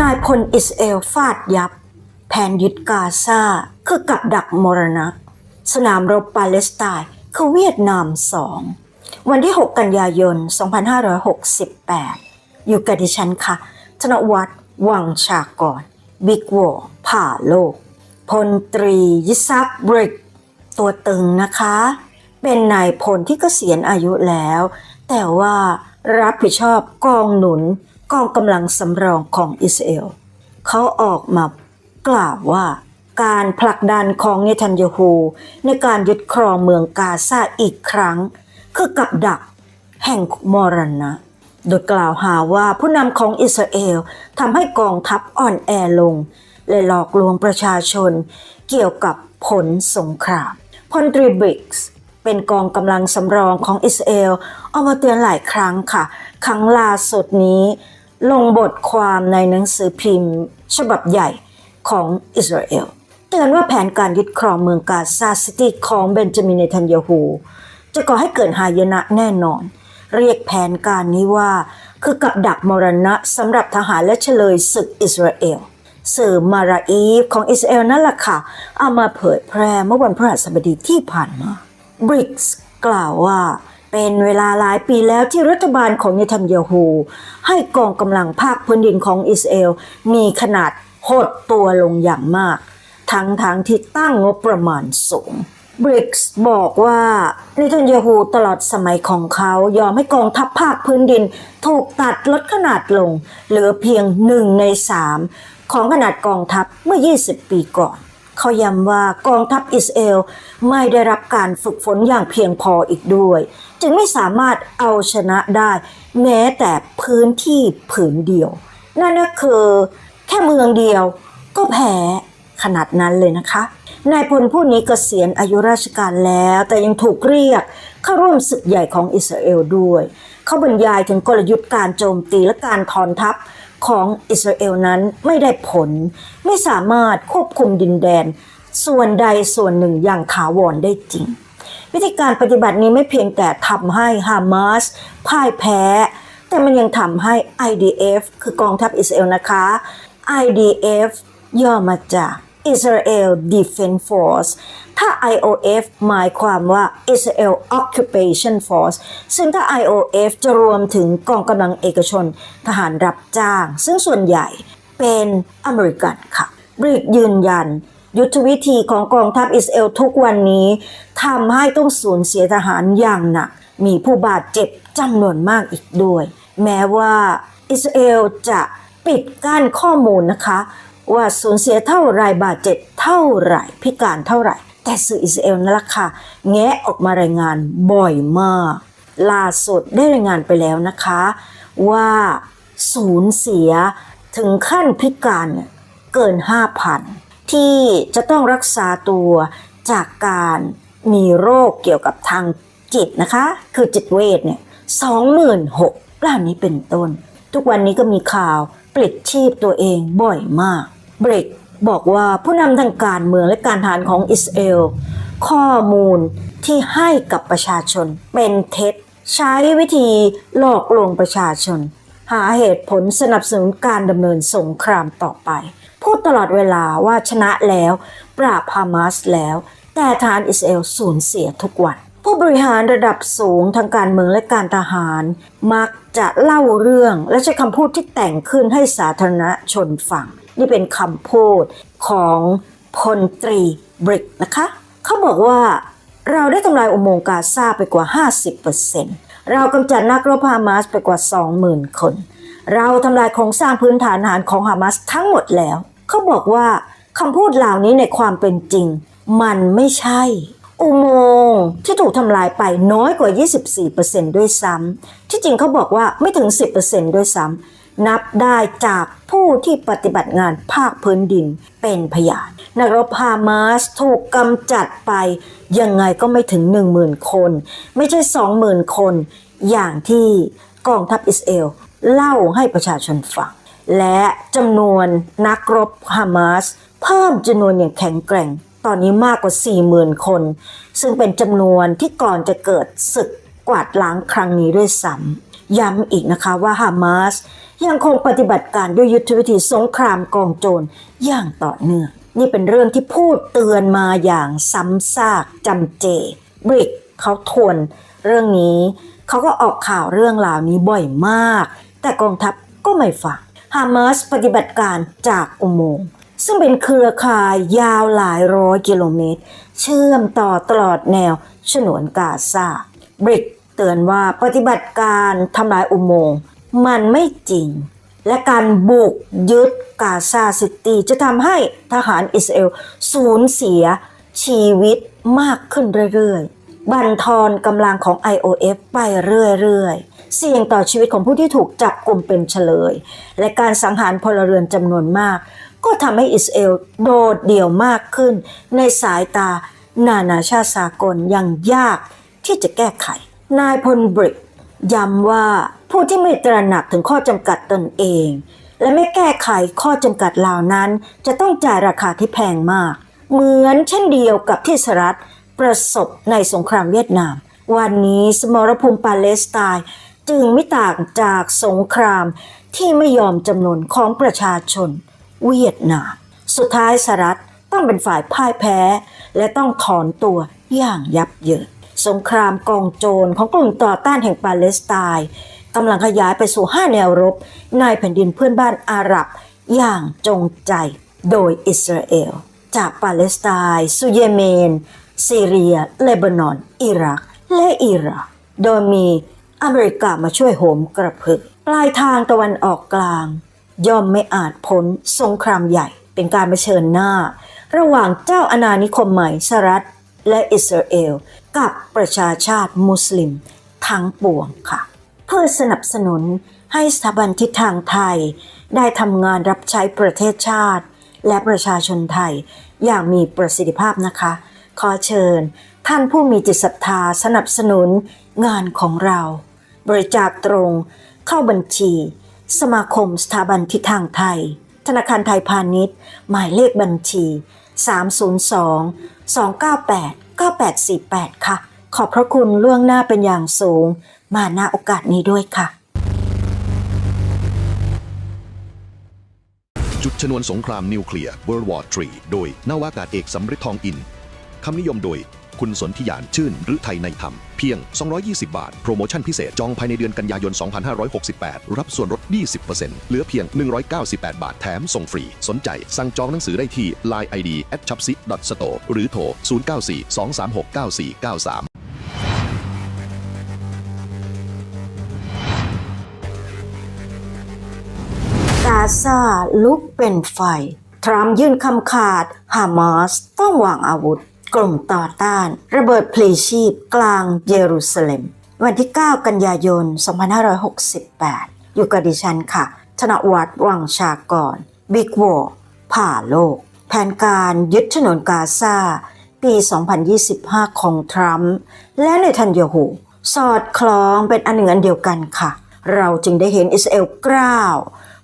นายพลอิสเอลฟาดยับ แผนยึดกาซาคือกับดักมรณะ สนามรบปาเลสไตน์คือเวียดนามสอง วันที่ 6 กันยายน 2568 อยู่กับดิฉันค่ะ ธนวัฒน์วังชากร บิ๊กวอผ่าโลก พลตรียิซักบริก ตัวตึงนะคะ เป็นนายพลที่เกษียณอายุแล้ว แต่ว่ารับผิดชอบกองหนุน กองกำลังสำรองของอิสราเอลเขาออกมากล่าวว่าการผลักดันของเนทันยาฮูในการยึดครองเมืองกาซาอีกครั้ง คือกับดักแห่งมรณะ โดยกล่าวหาว่าผู้นำของอิสราเอลทำให้กองทัพอ่อนแอลง และหลอกลวงประชาชน เกี่ยวกับผลสงครามพลตรีบิกส์เป็นกองกำลังสำรองของอิสราเอลออกมาเตือนหลายครั้งค่ะ ครั้งล่าสุดนี้ ลงบทความในหนังสือพิมพ์ ฉบับใหญ่ของอิสราเอลเตือนว่าแผนการยึดครองเมืองกาซาซิตี้ของเบนจามินเนทันยาฮูจะก่อให้เกิดหายนะแน่นอน เรียกแผนการนี้ว่า คือกับดักมรณะสำหรับทหารและเฉลยศึกอิสราเอลสื่อมาราอีฟของอิสราเอลนั่นแหละค่ะ เอามาเผยแพร่เมื่อวันพฤหัสบดีที่ผ่านมาบริกส์กล่าวว่า เป็นเวลาหลายปีแล้วที่รัฐบาลของเนทันยาฮูให้กองกำลังภาคพื้นดินของอิสราเอลมีขนาดหดตัวลงอย่างมาก ทั้งทางๆที่ตั้งงบประมาณสูงบริกส์บอกว่าเนทันยาฮูตลอดสมัยของเขายอมให้กองทัพภาคพื้นดิน ถูกตัดลดขนาดลง เหลือเพียงหนึ่งในสามของขนาดกองทัพเมื่อ 20 ปีก่อนเขาย้ำว่ากองทัพอิสราเอลไม่ได้รับการฝึกฝนอย่างเพียงพออีกด้วย จึงไม่สามารถเอาชนะได้ แม้แต่พื้นที่ผืนเดียว นั่นก็คือแค่เมืองเดียวก็แพ้ขนาดนั้นเลยนะคะ นายพลผู้นี้เกษียณอายุราชการแล้ว แต่ยังถูกเรียกเข้าร่วมศึกใหญ่ของอิสราเอลด้วย เขาบรรยายถึงกลยุทธ์การโจมตีและการถอนทัพของอิสราเอลนั้นไม่ได้ผล ไม่สามารถควบคุมดินแดน ส่วนใดส่วนหนึ่งอย่างถาวรได้จริง วิธีการปฏิบัตินี้ไม่เพียงแต่ทำให้ฮามาสพ่ายแพ้ แต่มันยังทำให้ IDF คือกองทัพอิสราเอลนะคะ IDF ย่อมาจาก Israel Defense Force ถ้า IOF หมายความว่า Israel Occupation Force ซึ่งถ้า IOF จะรวมถึงกองกำลังเอกชนทหารรับจ้าง ซึ่งส่วนใหญ่เป็นอเมริกันค่ะบริกยืนยัน ยุทธวิธีของกองทัพอิสราเอลทุกวันนี้ทำให้ต้องสูญเสียทหารอย่างหนัก มีผู้บาดเจ็บจำนวนมากอีกด้วย แม้ว่าอิสราเอลจะปิดกั้นข้อมูลนะคะ ว่าสูญเสียเท่าไรบาดเจ็บเท่าไหร่ พิการเท่าไหร่ แต่สื่ออิสราเอลนั่นแหละค่ะแงะออกมารายงานบ่อยมาก ล่าสุดได้รายงานไปแล้วนะคะ ว่าสูญเสียถึงขั้นพิการเนี่ยเกิน 5,000 ที่จะต้องรักษาตัวจากการมีโรคเกี่ยวกับทางจิตนะคะ คือจิตเวทเนี่ย26,000เหล่านี้เป็นต้น ทุกวันนี้ก็มีข่าวปลิดชีพตัวเองบ่อยมาก เบรกบอกว่าผู้นำทางการเมืองและการทหารของอิสราเอลข้อมูลที่ให้กับประชาชนเป็นเท็จ ใช้วิธีหลอกลวงประชาชน หาเหตุผลสนับสนุนการดำเนินสงครามต่อไป พูดตลอดเวลาว่าชนะแล้ว ปราบฮามาสแล้ว แต่ทหารอิสราเอลสูญเสียทุกวัน ผู้บริหารระดับสูงทางการเมืองและการทหาร มักจะเล่าเรื่องและใช้คำพูดที่แต่งขึ้นให้สาธารณชนฟัง นี่เป็นคำพูดของพลตรีบริกนะคะ เขาบอกว่าเราได้ทำลายอุโมงค์กาซาไปกว่า 50%เรากำจัดนักรบฮามาสไปกว่า 20,000 คน เราทำลายโครงสร้างพื้นฐานทหารของฮามาสทั้งหมดแล้ว เขาบอกว่าคำพูดเหล่านี้ในความเป็นจริง มันไม่ใช่ อุโมงค์ที่ถูกทำลายไปน้อยกว่า 24%ด้วยซ้ำที่จริงเขาบอกว่าไม่ถึง 10%ด้วยซ้ำนับได้จากผู้ที่ปฏิบัติงานภาคพื้นดินเป็นพยานนักรบฮามาสถูกกำจัดไป ยังไงก็ไม่ถึง 10,000 คน ไม่ใช่ 20,000 คน อย่างที่กองทัพอิสราเอลเล่าให้ประชาชนฟัง และจำนวนนักรบฮามาสเพิ่มจำนวนอย่างแข็งแกร่ง ตอนนี้มากกว่า 40,000 คน ซึ่งเป็นจำนวนที่ก่อนจะเกิดศึกกวาดล้างครั้งนี้ด้วยซ้ำย้ำอีกนะคะว่าฮามาสยังคงปฏิบัติการด้วยยุทธวิธีสงครามกองโจรอย่างต่อเนื่อง นี่เป็นเรื่องที่พูดเตือนมาอย่างซ้ำซากจำเจบริกเขาทวนเรื่องนี้ เขาก็ออกข่าวเรื่องราวนี้บ่อยมาก แต่กองทัพก็ไม่ฟัง ฮามาสปฏิบัติการจากอุโมงค์ซึ่งเป็นเครือข่ายยาวหลายร้อยกิโลเมตร เชื่อมต่อตลอดแนวฉนวนกาซาบริกเตือนว่าปฏิบัติการทำลายอุโมงค์มันไม่จริง และการบุกยึดกาซาซิตี้จะทำให้ทหารอิสราเอลสูญเสียชีวิตมากขึ้นเรื่อยๆ บั่นทอนกำลังของ IOF ไปเรื่อยๆ เสี่ยงต่อชีวิตของผู้ที่ถูกจับกลุ่มเป็นเฉลย และการสังหารพลเรือนจำนวนมาก ก็ทำให้อิสราเอลโดดเดี่ยวมากขึ้น ในสายตานานาชาติสากลอย่างยากที่จะแก้ไข นายพลบริกย้ำว่าผู้ที่ไม่ตระหนักถึงข้อจำกัดตนเอง และไม่แก้ไขข้อจำกัดเหล่านั้น จะต้องจ่ายราคาที่แพงมาก เหมือนเช่นเดียวกับที่สหรัฐประสบในสงครามเวียดนาม วันนี้สมรภูมิปาเลสไตน์ จึงไม่ต่างจากสงครามที่ไม่ยอมจำนนของประชาชนเวียดนาม สุดท้ายสหรัฐต้องเป็นฝ่ายพ่ายแพ้ และต้องถอนตัวอย่างยับเยินสงครามกองโจรของกลุ่มต่อต้านแห่งปาเลสไตน์กำลังขยายไปสู่5แนวรบ ในแผ่นดินเพื่อนบ้านอาหรับอย่างจงใจโดยอิสราเอล จากปาเลสไตน์สู่เยเมนซีเรีย เลบานอน อิรัก และอิร่านโดยมี อเมริกามาช่วยโหมกระพึกปลายทางตะวันออกกลาง ย่อมไม่อาจพ้นสงครามใหญ่เป็นการเผชิญหน้า ระหว่างเจ้าอาณานิคมใหม่สหรัฐและอิสราเอล กับประชาชาติมุสลิมทั้งปวงค่ะ เพื่อสนับสนุนให้สถาบันทิศทางไทย ได้ทำงานรับใช้ประเทศชาติ และประชาชนไทย อย่างมีประสิทธิภาพนะคะ ขอเชิญ ท่านผู้มีจิตศรัทธาสนับสนุนงานของเรา บริจาคตรง เข้าบัญชี สมาคมสถาบันทิศทางไทย ธนาคารไทยพาณิชย์ หมายเลขบัญชี 302 298 9848 ค่ะ ขอบพระคุณล่วงหน้าเป็นอย่างสูง มาณโอกาสนี้ด้วยค่ะ จุดชนวนสงครามนิวเคลียร์ World War III โดยนาวากาศเอกสำริดทองอิน คำนิยมโดย คุณสนธิยานชื่นหรือไทยในธรรม เพียง 220 บาท โปรโมชั่นพิเศษจองภายในเดือนกันยายน 2568 รับส่วนลด 20%เหลือเพียง 198 บาทแถมส่งฟรี สนใจ สั่งจองหนังสือได้ที่ Line ID at c h a p s i store หรือโทร 094 236 9493กาซาลุกเป็นไฟ ทรัมป์ยื่นคำขาดฮามาสต้องวางอาวุธ กลุ่มต่อต้าน ระเบิดพลีชีพกลางเยรูซาเล็ม วันที่ 9 กันยายน 2568 อยู่กับดิฉันค่ะ ธนวัฒน์วังชากรบิ๊กวอผ่าโลก แผนการยึดฉนนกาซาปี 2025 ของทรัมป์และเนทันยาฮูสอดคล้องเป็นอันหนึ่งอันเดียวกันค่ะ เราจึงได้เห็นอิสราเอลกล้าว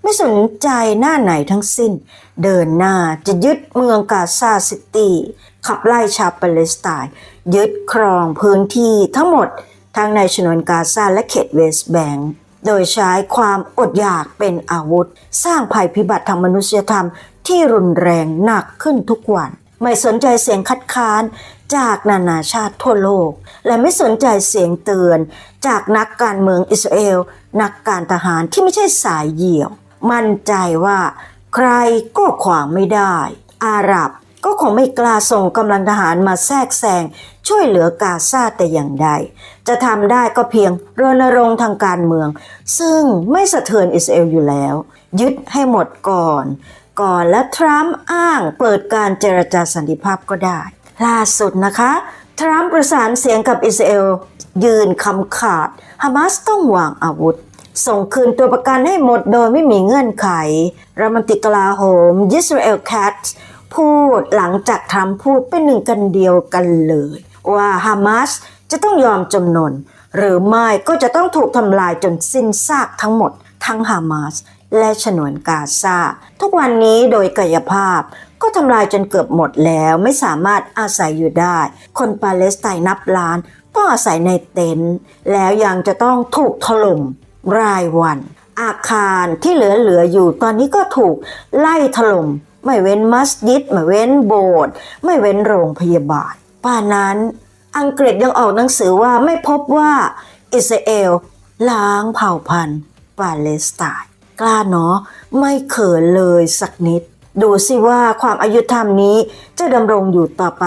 ไม่สนใจหน้าไหนทั้งสิ้น เดินหน้าจะยึดเมืองกาซาซิตี้ ขับไล่ชาวปาเลสไตน์ยึดครองพื้นที่ทั้งหมดทั้งในฉนวนกาซาและเขตเวสต์แบงก์โดยใช้ความอดอยากเป็นอาวุธ สร้างภัยพิบัติทางมนุษยธรรมที่รุนแรงหนักขึ้นทุกวัน ไม่สนใจเสียงคัดค้านจากนานาชาติทั่วโลก และไม่สนใจเสียงเตือน จากนักการเมืองอิสราเอล นักการทหารที่ไม่ใช่สายเหี่ยว มั่นใจว่า ใครก็ขวางไม่ได้ อาหรับ ก็คงไม่กล้าส่งกำลังทหารมาแทรกแซงช่วยเหลือกาซาแต่อย่างใด จะทำได้ก็เพียงรณรงค์ทางการเมือง ซึ่งไม่สะเทือนอิสราเอลอยู่แล้ว ยึดให้หมดก่อน ก่อนและทรัมป์อ้างเปิดการเจรจาสันติภาพก็ได้ล่าสุดนะคะ ทรัมป์ประสานเสียงกับอิสราเอลยืนคำขาดฮามาสต้องวางอาวุธ ส่งคืนตัวประกันให้หมดโดยไม่มีเงื่อนไขรัฐมนตรีกลาโหมยิสราเอลแคท พูดหลังจากทรัมป์พูดเป็นหนึ่งกันเดียวกันเลย ว่าฮามาสจะต้องยอมจำนน หรือไม่ก็จะต้องถูกทำลายจนสิ้นซากทั้งหมด ทั้งฮามาสและฉนวนกาซาทุกวันนี้โดยกายภาพก็ทำลายจนเกือบหมดแล้วไม่สามารถอาศัยอยู่ได้ คนปาเลสไตน์นับล้านต้องอาศัยในเต็นท์แล้วยังจะต้องถูกถล่มรายวัน อาคารที่เหลือๆอยู่ตอนนี้ก็ถูกไล่ถล่ม ไม่เว้นมัสยิด ไม่เว้นโบสถ์ไม่เว้นโรงพยาบาล ป่านนั้นอังกฤษยังออกหนังสือว่าไม่พบว่าอิสราเอลล้างเผ่าพันธุ์ปาเลสไตน์กล้าเนาะไม่เขินเลยสักนิด ดูสิว่าความอายุธรรมนี้จะดำรงอยู่ต่อไป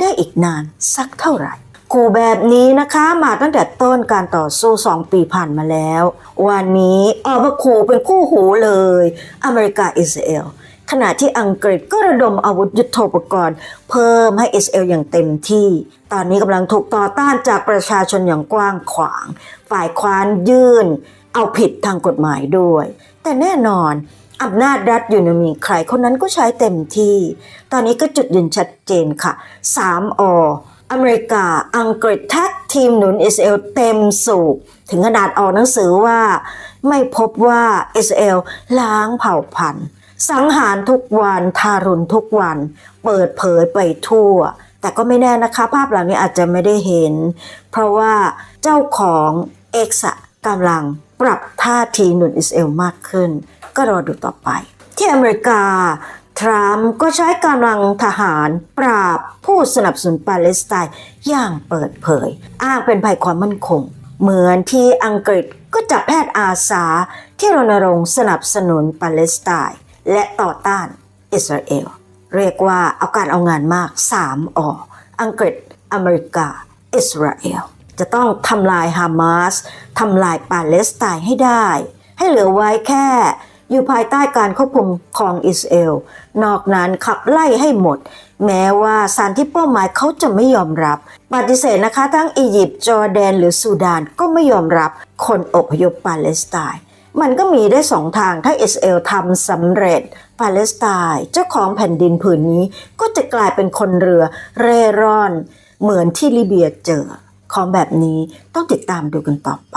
ได้อีกนานสักเท่าไหร่ขู่แบบนี้นะคะมาตั้งแต่ต้นการต่อสู้สองปีผ่านมาแล้ว วันนี้ออกมาขู่เป็นคู่หูเลย อเมริกาอิสราเอล ขณะที่อังกฤษก็ระดมอาวุธยุโทโธปกรณ์ เพิ่มให้อิสราเอลอย่างเต็มที่ ตอนนี้กำลังถูกต่อต้านจากประชาชนอย่างกว้างขวาง ฝ่ายควานยื่น เอาผิดทางกฎหมายด้วย แต่แน่นอนอำนาจรัฐอยู่ในมือใครคนนั้นก็ใช้เต็มที่ ตอนนี้ก็จุดยืนชัดเจนค่ะ 3ออเมริกา อังกฤษแท็กทีมหนุนอิสราเอลเต็มสูบถึงขนาดออกหนังสือว่า ไม่พบว่าอิสราเอลล้างเผ่าพันธุ์ สังหารทุกวันทารุณทุกวัน เปิดเผยไปทั่ว แต่ก็ไม่แน่นะคะ ภาพเหล่านี้อาจจะไม่ได้เห็น เพราะว่าเจ้าของเอ็กซ์กำลังปรับท่าทีหนุนอิสราเอลมากขึ้น ก็รอดูต่อไป ที่อเมริกา ทรัมป์ก็ใช้กำลังทหารปราบผู้สนับสนุนปาเลสไตน์อย่างเปิดเผย อ้างเป็นภัยความมั่นคง เหมือนที่อังกฤษก็จับแพทย์อาสาที่รณรงค์สนับสนุนปาเลสไตน์ และต่อต้านอิสราเอล เรียกว่าเอาการเอางานมาก 3ออังกฤษ อเมริกา อิสราเอล จะต้องทำลายฮามาสทำลายปาเลสไตน์ให้ได้ ให้เหลือไว้แค่ อยู่ภายใต้การควบคุมของอิสราเอล นอกนั้นขับไล่ให้หมด แม้ว่าสารที่เป้าหมายเขาจะไม่ยอมรับ ปฏิเสธนะคะ ทั้งอียิปต์จอร์แดน หรือซูดานก็ไม่ยอมรับคนอพยพปาเลสไตน์ มันก็มีได้สองทางถ้าอิสราเอลทำสำเร็จ ปาเลสไตน์เจ้าของแผ่นดินผืนนี้ก็จะกลายเป็นคนเรือเร่ร่อน เหมือนที่ลิเบียเจอ ของแบบนี้ต้องติดตามดูกันต่อไป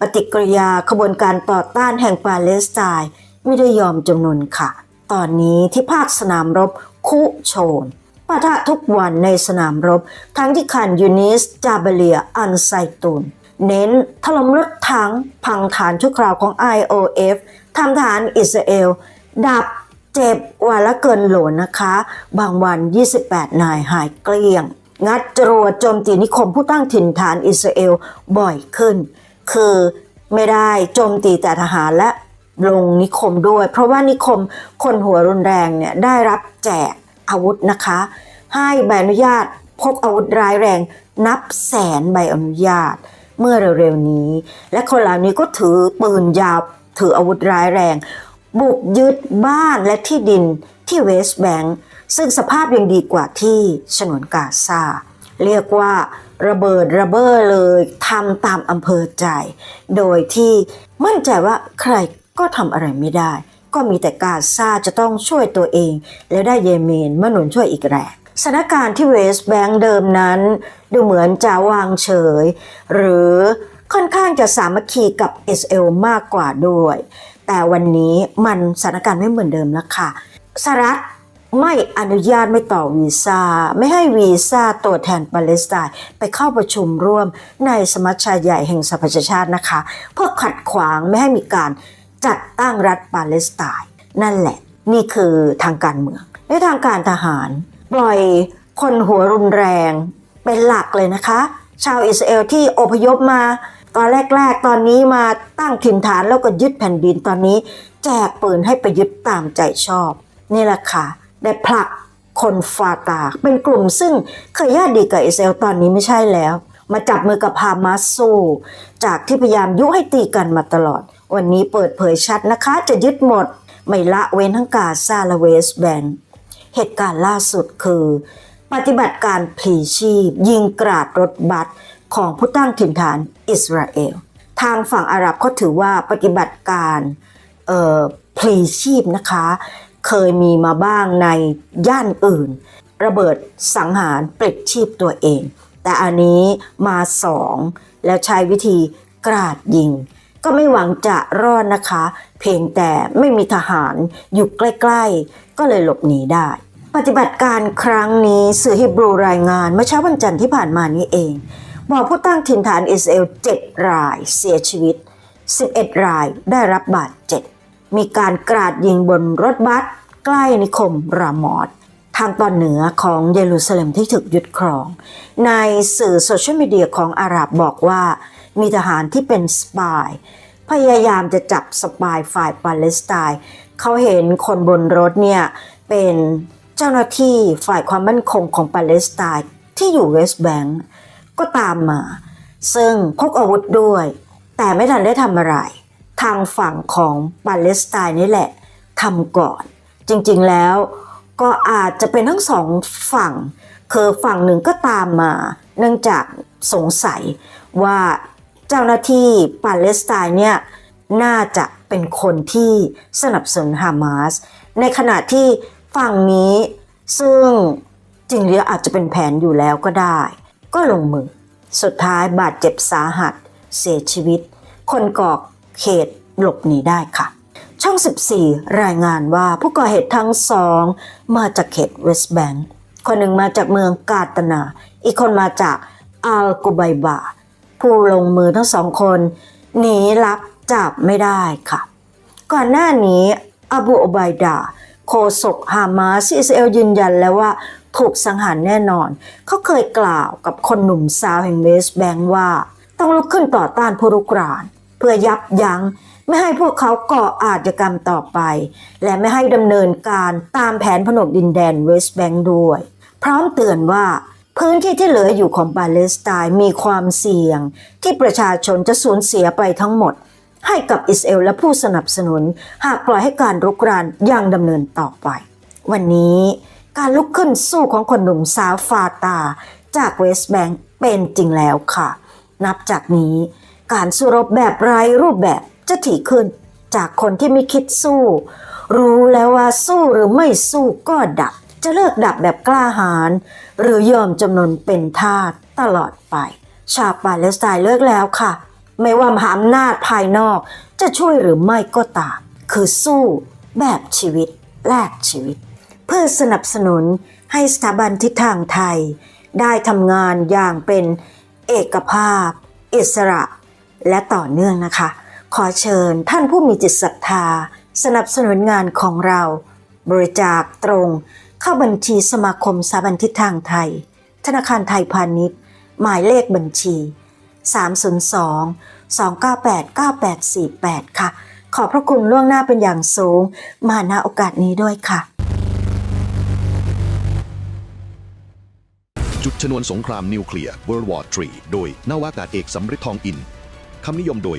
ปฏิกิริยาขบวนการต่อต้านแห่งปาเลสไตน์ไม่ได้ยอมจำนวนค่ะ ตอนนี้ที่ภาคสนามรบคุโชนปะทะทุกวันในสนามรบ ทั้งที่คันยูนิสจาเบเลียอันไซตูน เน้นถล่มรถถังพังฐานชั่วคราวของ IOF ทำฐานอิสราเอล ดับเจ็บวันละเกินโหลนะคะ บางวัน 28 นายหายเกลี้ยง งัดจรวดโจมตีนิคมผู้ตั้งถิ่นฐานอิสราเอลบ่อยขึ้น คือไม่ได้โจมตีแต่ทหารและลงนิคมด้วย เพราะว่านิคมคนหัวรุนแรงเนี่ยได้รับแจกอาวุธนะคะ ให้ใบอนุญาตพกอาวุธร้ายแรงนับแสนใบอนุญาต เมื่อเร็วๆนี้ และคนเหล่านี้ก็ถือปืนยาวถืออาวุธร้ายแรง บุกยึดบ้านและที่ดินที่เวสต์แบงค์ซึ่งสภาพยังดีกว่าที่ฉนวนกาซาเรียกว่าระเบิดระเบ้อเลยทำตามอำเภอใจ โดยที่มั่นใจว่าใครก็ทำอะไรไม่ได้ ก็มีแต่กาซาจะต้องช่วยตัวเอง และได้เยเมนมาหนุนช่วยอีกแรง สถานการณ์ที่เวสแบงค์เดิมนั้น ดูเหมือนจะวางเฉย หรือค่อนข้างจะสามัคคีกับ SL มากกว่าด้วย แต่วันนี้มันสถานการณ์ไม่เหมือนเดิมแล้วค่ะสหรัฐไม่อนุญาตไม่ต่อวีซ่า ไม่ให้วีซ่าตัวแทนปาเลสไตน์ไปเข้าประชุมร่วมในสมัชชาใหญ่แห่งสหประชาชาตินะคะ เพื่อขัดขวางไม่ให้มีการจัดตั้งรัฐปาเลสไตน์นั่นแหละ นี่คือทางการเมืองในทางการทหาร ปล่อยคนหัวรุนแรงเป็นหลักเลยนะคะ ชาวอิสราเอลที่อพยพมา ตอนแรก ๆ ตอนนี้มาตั้งถิ่นฐานแล้วก็ยึดแผ่นดินตอนนี้ แจกปืนให้ไปยึดตามใจชอบ นี่แหละค่ะ ได้ผลักคนฟาตา เป็นกลุ่มซึ่งเคยญาติดีกับอิสราเอลตอนนี้ไม่ใช่แล้ว มาจับมือกับฮามาสสู้จากที่พยายามยุให้ตีกันมาตลอด วันนี้เปิดเผยชัดนะคะ จะยึดหมด ไม่ละเว้นทั้งกาซาและเวสแบงค์ เหตุการณ์ล่าสุดคือ ปฏิบัติการพลีชีพ ยิงกราดรถบัสของผู้ตั้งถิ่นฐานอิสราเอล ทางฝั่งอาหรับเขาถือว่าปฏิบัติการพลีชีพนะคะ เคยมีมาบ้างในย่านอื่น ระเบิดสังหารปลิดชีพตัวเอง แต่อันนี้มาสองแล้วใช้วิธีกราดยิง ก็ไม่หวังจะรอดนะคะ เพียงแต่ไม่มีทหารอยู่ใกล้ ๆ ก็เลยหลบหนีได้ ปฏิบัติการครั้งนี้สื่อฮิบรูรายงานเมื่อเช้าวันจันทร์ที่ผ่านมานี้เองบอกผู้ตั้งถิ่นฐานอิสราเอลเจ็ดรายเสียชีวิต 11 รายได้รับบาดเจ็บมีการกราดยิงบนรถบัสใกล้นิคมรามอดทางตอนเหนือของเยรูซาเล็มที่ถูกยึดครอง ในสื่อโซเชียลมีเดียของอาหรับบอกว่า มีทหารที่เป็นสปาย พยายามจะจับสปายฝ่ายปาเลสไตน์เขาเห็นคนบนรถเนี่ยเป็น เจ้าหน้าที่ฝ่ายความมั่นคงของปาเลสไตน์ที่อยู่เวสต์แบงก์ก็ตามมา ซึ่งพกอาวุธด้วย แต่ไม่ทันได้ทำอะไร ทางฝั่งของปาเลสไตน์นี่แหละทำก่อน จริงๆแล้วก็อาจจะเป็นทั้งสองฝั่ง คือฝั่งหนึ่งก็ตามมา เนื่องจากสงสัยว่าเจ้าหน้าที่ปาเลสไตน์เนี่ยน่าจะเป็นคนที่สนับสนุนฮามาสในขณะที่ ฝั่งนี้ ซึ่งจริงๆอาจจะเป็นแผนอยู่แล้วก็ได้ ก็ลงมือ สุดท้ายบาดเจ็บสาหัส เสียชีวิต คนก่อเหตุหลบหนีได้ค่ะ ช่อง 14 รายงานว่าผู้ก่อเหตุทั้งสองมาจากเขตเวสต์แบงก์คนหนึ่งมาจากเมืองกาตนา อีกคนมาจากอัลกุไบบา ผู้ลงมือทั้งสองคนหนีลับจับไม่ได้ค่ะ ก่อนหน้านี้อบูอไบดา โคศกฮามาสอิสราเอลยืนยันแล้วว่าถูกสังหารแน่นอน เขาเคยกล่าวกับคนหนุ่มสาวแห่งเวสแบงก์ว่า ต้องลุกขึ้นต่อต้านผู้รุกราน เพื่อยับยั้งไม่ให้พวกเขาก่ออาชญากรรมต่อไป และไม่ให้ดำเนินการตามแผนผนวกดินแดนเวสแบงก์ด้วย พร้อมเตือนว่าพื้นที่ที่เหลืออยู่ของปาเลสไตน์มีความเสี่ยง ที่ประชาชนจะสูญเสียไปทั้งหมด ให้กับอิสราเอลและผู้สนับสนุน หากปล่อยให้การรุกรานยังดำเนินต่อไป วันนี้การลุกขึ้นสู้ของคนหนุ่มสาวฟาตา จากเวสต์แบงก์เป็นจริงแล้วค่ะ นับจากนี้การสู้รบแบบไร้รูปแบบจะถี่ขึ้นจากคนที่ไม่คิดสู้ รู้แล้วว่าสู้หรือไม่สู้ก็ดับ จะเลิกดับแบบกล้าหาญหรือยอมจำนนเป็นทาสตลอดไป ชาวปาเลสไตน์เลิกแล้วค่ะ ไม่ว่ามหาอำนาจภายนอกจะช่วยหรือไม่ก็ตาม คือสู้แบบชีวิตแลกชีวิต เพื่อสนับสนุนให้สถาบันทิศทางไทย ได้ทำงานอย่างเป็นเอกภาพ อิสระ และต่อเนื่องนะคะ ขอเชิญท่านผู้มีจิตศรัทธา สนับสนุนงานของเรา บริจาคตรง เข้าบัญชีสมาคมสถาบันทิศทางไทย ธนาคารไทยพาณิชย์ หมายเลขบัญชี 302 298 9848 ค่ะ ขอพระคุณล่วงหน้าเป็นอย่างสูง มาณโอกาสนี้ด้วยค่ะ จุดชนวนสงครามนิวเคลียร์ World War 3 โดยนาวากาศเอกสำริดทองอิน คำนิยมโดย